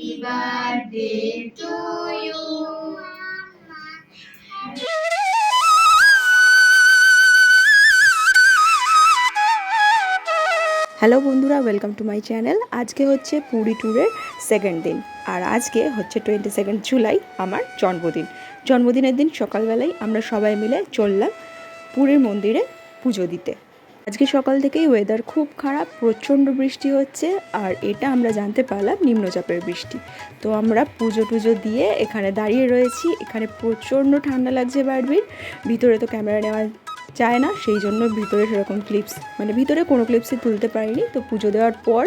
Happy birthday to you. Hello বন্ধুরা welcome to my channel আজকে হচ্ছে পুরী ট্যুরের সেকেন্ড দিন। আর আজকে হচ্ছে টোয়েন্টি সেকেন্ড জুলাই আমার জন্মদিন। জন্মদিনের দিন সকালবেলায় আমরা সবাই মিলে চললাম পুরীর মন্দিরে পুজো দিতে। আজকে সকাল থেকেই ওয়েদার খুব খারাপ, প্রচণ্ড বৃষ্টি হচ্ছে, আর এটা আমরা জানতে পারলাম নিম্নচাপের বৃষ্টি। তো আমরা পুজো টুজো দিয়ে এখানে দাঁড়িয়ে রয়েছি, এখানে প্রচণ্ড ঠান্ডা লাগছে বারবির, ভিতরে তো ক্যামেরা নেওয়া চায় না, সেই জন্য ভিতরে সেরকম ক্লিপস মানে ভিতরে কোনো ক্লিপসই তুলতে পারিনি। তো পুজো দেওয়ার পর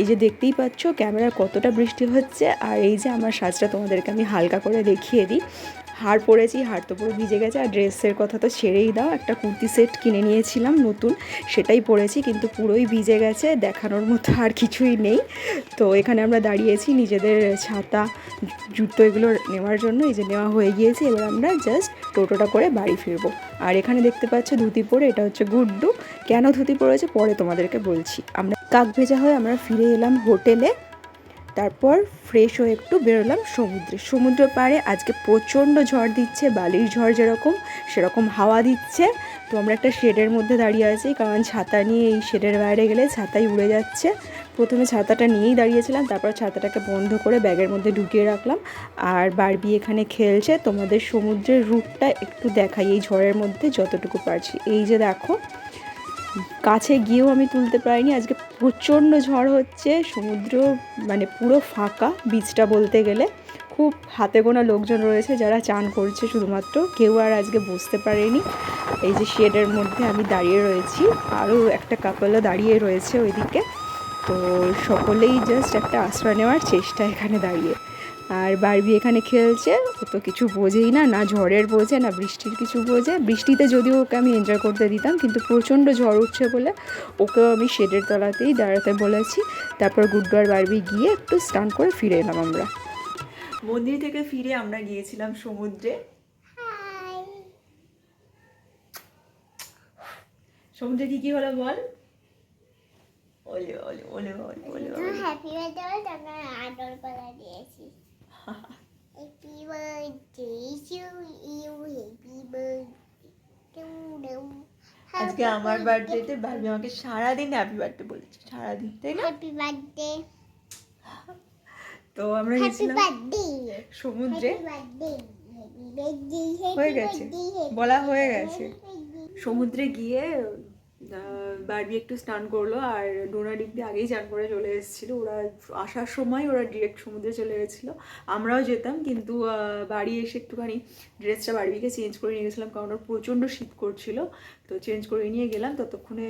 এই যে দেখতেই পাচ্ছ ক্যামেরার কতটা বৃষ্টি হচ্ছে, আর এই যে আমার সাজটা তোমাদেরকে আমি হালকা করে দেখিয়ে দিই। হার পরেছি, হার তো পুরো ভিজে গেছে আর ড্রেসের কথা তো ছেড়েই দাও। একটা কুর্তি সেট কিনে নিয়েছিলাম, নতুন, সেটাই পরেছি কিন্তু পুরোই ভিজে গেছে, দেখানোর মতো আর কিছুই নেই। তো এখানে আমরা দাঁড়িয়েছি নিজেদের ছাতা, জুতো এগুলো নেওয়ার জন্য, এই যে নেওয়া হয়ে গিয়েছে। এবার আমরা জাস্ট টোটোটা করে বাড়ি ফিরবো। আর এখানে দেখতে পাচ্ছ ধুতি পরে, এটা হচ্ছে গুড্ডু। কেন ধুতি পরেছে? পরে তোমাদেরকে বলছি। আমরা কাক ভেজা হয়ে আমরা ফিরে এলাম হোটেলে। তারপর ফ্রেশ হয়ে একটু বেরোলাম সমুদ্রে। সমুদ্র পাড়ে আজকে প্রচণ্ড ঝড় দিচ্ছে, বালির ঝড় যেরকম, সেরকম হাওয়া দিচ্ছে। তো আমরা একটা শেডের মধ্যে দাঁড়িয়ে আছি, কারণ ছাতা নিয়ে এই শেডের বাইরে গেলে ছাতাই উড়ে যাচ্ছে। প্রথমে ছাতাটা নিয়েই দাঁড়িয়েছিলাম, তারপর ছাতাটাকে বন্ধ করে ব্যাগের মধ্যে ঢুকিয়ে রাখলাম। আর বারবি এখানে খেলছে, তোমাদের সমুদ্রের রূপটা একটু দেখাই এই ঝড়ের মধ্যে যতটুকু পারছি। এই যে দেখো কাছে গিয়েও আমি তুলতে পারিনি। আজকে প্রচণ্ড ঝড় হচ্ছে, সমুদ্র মানে পুরো ফাঁকা বিচটা বলতে গেলে। খুব হাতে গোনা লোকজন রয়েছে যারা চান করছে শুধুমাত্র। কেউ আর আজকে বসতে পারেনি। এই যে শেডের মধ্যে আমি দাঁড়িয়ে রয়েছি, আরও একটা কাপলও দাঁড়িয়ে রয়েছে ওইদিকে। তো সকলেই জাস্ট একটা আশ্রয় নেওয়ার চেষ্টা এখানে দাঁড়িয়ে। আর বারবি এখানে খেলছে ও তো কিছু বোঝেই না না ঝড়ের বোঝে না বৃষ্টির কিছু বোঝে। বৃষ্টিতে যদিও ওকে আমি এনজয় করতে দিতাম কিন্তু প্রচণ্ড ঝড় উঠছে বলে ওকেও আমি শেডের তলাতেই দাঁড়াতে বলেছি। তারপর গুড্ডু আর বারবি গিয়ে একটু স্নান করে ফিরে এলাম আমরা। মন্দির থেকে ফিরে আমরা গিয়েছিলাম সমুদ্রে। সমুদ্রে কি কি হলো বল? ওলে ওলে ওলে ওলে ওলে হ্যাপি বার্থডে আদর করা দিয়েছি happy birthday to you happy birthday আজকে আমার বার্থডেতে বারবি আমাকে সারাদিন হ্যাপি বার্থডে বলেছে সারাদিন তাই না? হ্যাপি বার্থডে তো আমরা গেছিলাম সমুদ্রে। হয়ে গেছে। বলা হয়ে গেছে। সমুদ্রে গিয়ে বারবি একটু স্নান করল আর ডোনা ডিপ দিয়ে আগেই চান করে চলে এসেছিল। ওরা আসার সময় ওরা ডিরেক্ট সমুদ্রে চলে গেছিল। আমরাও যেতাম কিন্তু বাড়ি এসে একটুখানি ড্রেসটা বারবিকে চেঞ্জ করে নিয়ে গেছিলাম কারণ ওর প্রচণ্ড শীত করছিল। তো চেঞ্জ করে নিয়ে গেলাম, ততক্ষণে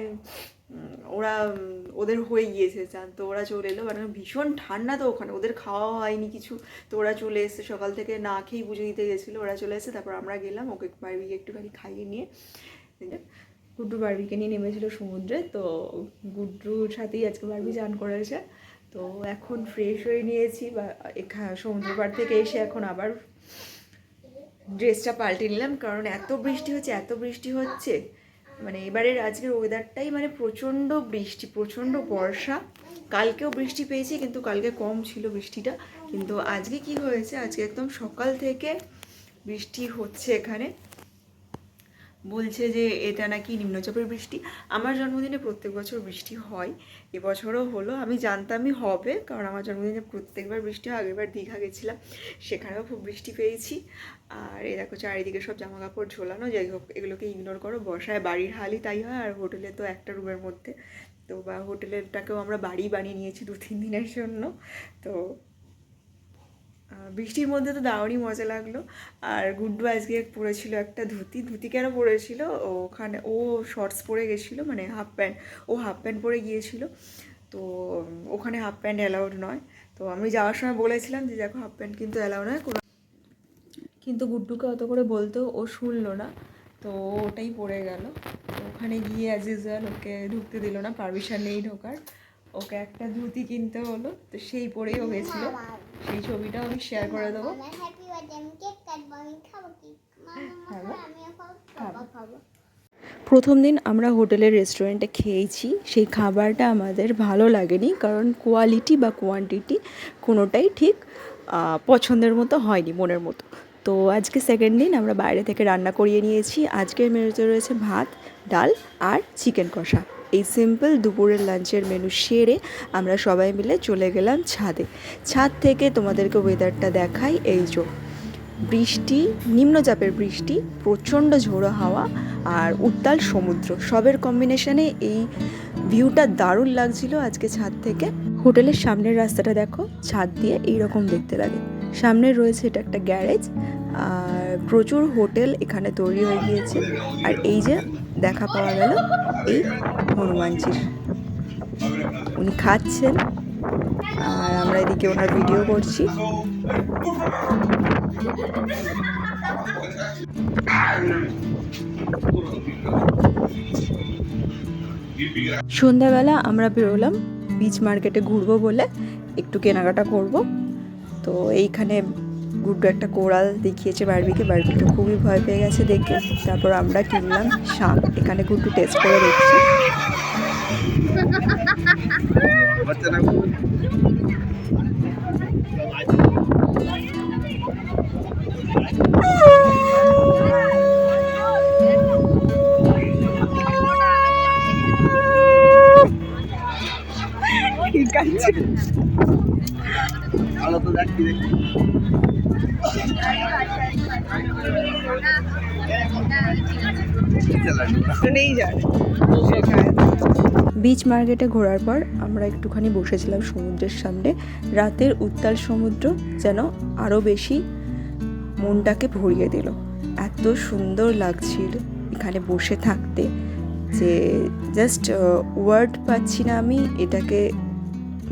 ওরা ওদের হয়ে গিয়েছে চান তো ওরা চলে এলো। মানে ভীষণ ঠান্ডা তো ওখানে, ওদের খাওয়া হয়নি কিছু। তো ওরা চলে এসেছে, সকাল থেকে না খেয়েই পুজো দিতে গেছিল। ওরা চলে এসেছে, তারপর আমরা গেলাম, ওকে বারবিকে একটুখানি খাইয়ে নিয়ে। গুড্ডু বারবিকে নিয়ে নেমেছিল সমুদ্রে, তো গুড্ডুর সাথেই আজকে বারবি চান করেছে। তো এখন ফ্রেশ হয়ে নিয়েছি, বা সমুদ্র পাড় থেকে এসে এখন আবার ড্রেসটা পাল্টে নিলাম, কারণ এত বৃষ্টি হচ্ছে, এত বৃষ্টি হচ্ছে। মানে এবারের আজকের ওয়েদারটাই মানে প্রচণ্ড বৃষ্টি, প্রচণ্ড বর্ষা। কালকেও বৃষ্টি পেয়েছি, কিন্তু কালকে কম ছিল বৃষ্টিটা। কিন্তু আজকে কি হয়েছে? আজকে একদম সকাল থেকে বৃষ্টি হচ্ছে এখানে। বলছে যে এটা নাকি নিম্নচাপের বৃষ্টি। আমার জন্মদিনে প্রত্যেক বছর বৃষ্টি হয়। এবছরও হলো। আমি জানতামই হবে, কারণ আমার জন্মদিনে প্রত্যেকবার বৃষ্টি হয়। আগেরবার দীঘা গেছিলাম, সেখানেও খুব বৃষ্টি পেয়েছি। আর এ দেখো চারিদিকে সব জামা কাপড় ঝোলানো। যাই হোক, এগুলোকে ইগনোর করো। বর্ষায় বাড়ির হালই তাই হয়, আর হোটেলে তো একটা রুমের মধ্যে। তো বা হোটেলেরটাকেও আমরা বাড়ি বানিয়ে নিয়েছি দু তিন দিনের জন্য। তো বৃষ্টির মধ্যে তো দারুণই মজা লাগল। আর গুড্ডু আজকে পরেছিল একটা ধুতি। ধুতি কেন পরেছিল? ওখানে ও শর্টস পরে গেছিল মানে হাফ প্যান্ট ও হাফ প্যান্ট পরে গিয়েছিল। তো ওখানে হাফ প্যান্ট অ্যালাউড নয়। তো আমি যাওয়ার সময় বলেছিলাম যে, দেখো হাফ প্যান্ট কিন্তু অ্যালাউ নয়, কোনো কিন্তু গুড্ডুকে অত করে বলতেও ও শুনলো না। তো ওটাই পড়ে গেল। ওখানে গিয়ে অ্যাজ ইউজুয়াল ওকে ঢুকতে দিল না পারমিশন নেই ঢোকার। ওকে একটা ধুতি কিনতে হলো, তো সেই পরেই ও গেছিল। সেই ছবিটাও আমি শেয়ার করে দেবো। প্রথম দিন আমরা হোটেলের রেস্টুরেন্টে খেয়েছি সেই খাবারটা আমাদের ভালো লাগেনি কারণ কোয়ালিটি বা কোয়ান্টিটি কোনোটাই ঠিক পছন্দের মতো হয়নি মনের মতো। তো আজকে সেকেন্ড দিন আমরা বাইরে থেকে রান্না করিয়ে নিয়েছি। আজকের মেনুতে রয়েছে ভাত ডাল আর চিকেন কষা। এই সিম্পল দুপুরের লাঞ্চের মেনু সেরে আমরা সবাই মিলে চলে গেলাম ছাদে। ছাদ থেকে তোমাদেরকে ওয়েদারটা দেখাই, এই যে বৃষ্টি, নিম্নচাপের বৃষ্টি, প্রচণ্ড ঝোড়ো হাওয়া আর উত্তাল সমুদ্র। সবের কম্বিনেশনে এই ভিউটা দারুণ লাগছিল আজকে ছাদ থেকে। হোটেলের সামনের রাস্তাটা দেখো, ছাদ দিয়ে এই রকম দেখতে লাগে। সামনে রয়েছে এটা একটা গ্যারেজ আর প্রচুর হোটেল এখানে তৈরি হয়ে গিয়েছে। আর এই যে দেখা পাওয়া গেল, এই হনুমানজির। উনি খাচ্ছেন, আর আমরা এদিকে ওনার ভিডিও করছি। সন্ধ্যাবেলা আমরা বেরোলাম বিচ মার্কেটে ঘুরবো বলে একটু কেনাকাটা করব। তো এইখানে গুড্ডু একটা কোড়াল দেখিয়েছে বারবিকে। তো খুবই ভয় পেয়ে গেছে দেখে তারপর আমরা কিনলাম শাক। এখানে গুড্ডু টেস্ট করে দেখছি। বিচ মার্কেটে ঘোরার পর আমরা একটুখানি বসেছিলাম সমুদ্রের সামনে। রাতের উত্তাল সমুদ্র যেন আরও বেশি মনটাকে ভরিয়ে দিল। এত সুন্দর লাগছিল এখানে বসে থাকতে যে জাস্ট ওয়ার্ড পাচ্ছি না আমি এটাকে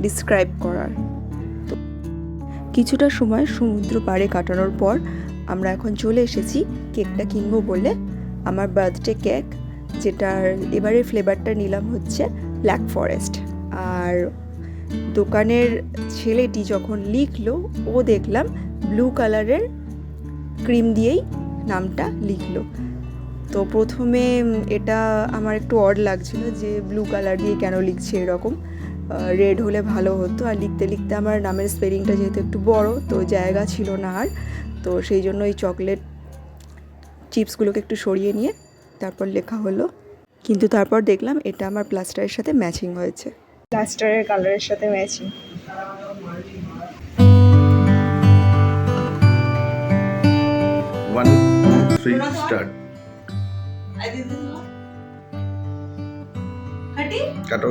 ডিসক্রাইব করার। তো কিছুটা সময় সমুদ্র পাড়ে কাটানোর পর আমরা এখন চলে এসেছি কেকটা কিনবো বলে। আমার বার্থডে কেক যেটার এবারে ফ্লেভারটা নিলাম হচ্ছে ব্ল্যাক ফরেস্ট আর দোকানের ছেলেটি যখন লিখলো, ও দেখলাম ব্লু কালারের ক্রিম দিয়েই নামটা লিখলো। তো প্রথমে এটা আমার একটু অড লাগছিল যে ব্লু কালার দিয়ে কেন লিখছে এরকম। রেড হলে ভালো হতো। আর লিখতে লিখতে আমার নামের স্পেলিংটা যেহেতু একটু বড় তো জায়গা ছিল না আর। তো সেই জন্য এই চকলেট চিপসগুলোকে একটু সরিয়ে নিয়ে তারপর লেখা হলো। কিন্তু তারপর দেখলাম এটা আমার প্লাস্টারের সাথে ম্যাচিং হয়েছে। প্লাস্টারের কালারের সাথে ম্যাচিং One, three, start. কাটো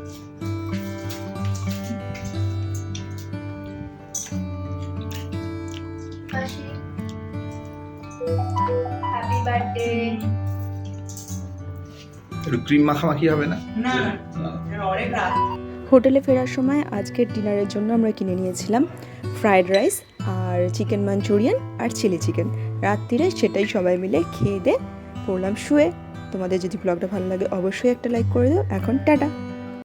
একটু ক্রিম মাখামাখি হবে না? হোটেলে ফেরার সময় আজকের ডিনারের জন্য আমরা কিনে নিয়েছিলাম ফ্রায়েড রাইস আর চিকেন মাঞ্চুরিয়ান আর চিলি চিকেন রাত্রিরে সেটাই সবাই মিলে খেয়ে দিয়ে পড়লাম শুয়ে। তোমাদের যদি ব্লগটা ভালো লাগে অবশ্যই একটা লাইক করে দাও। এখন টাটা।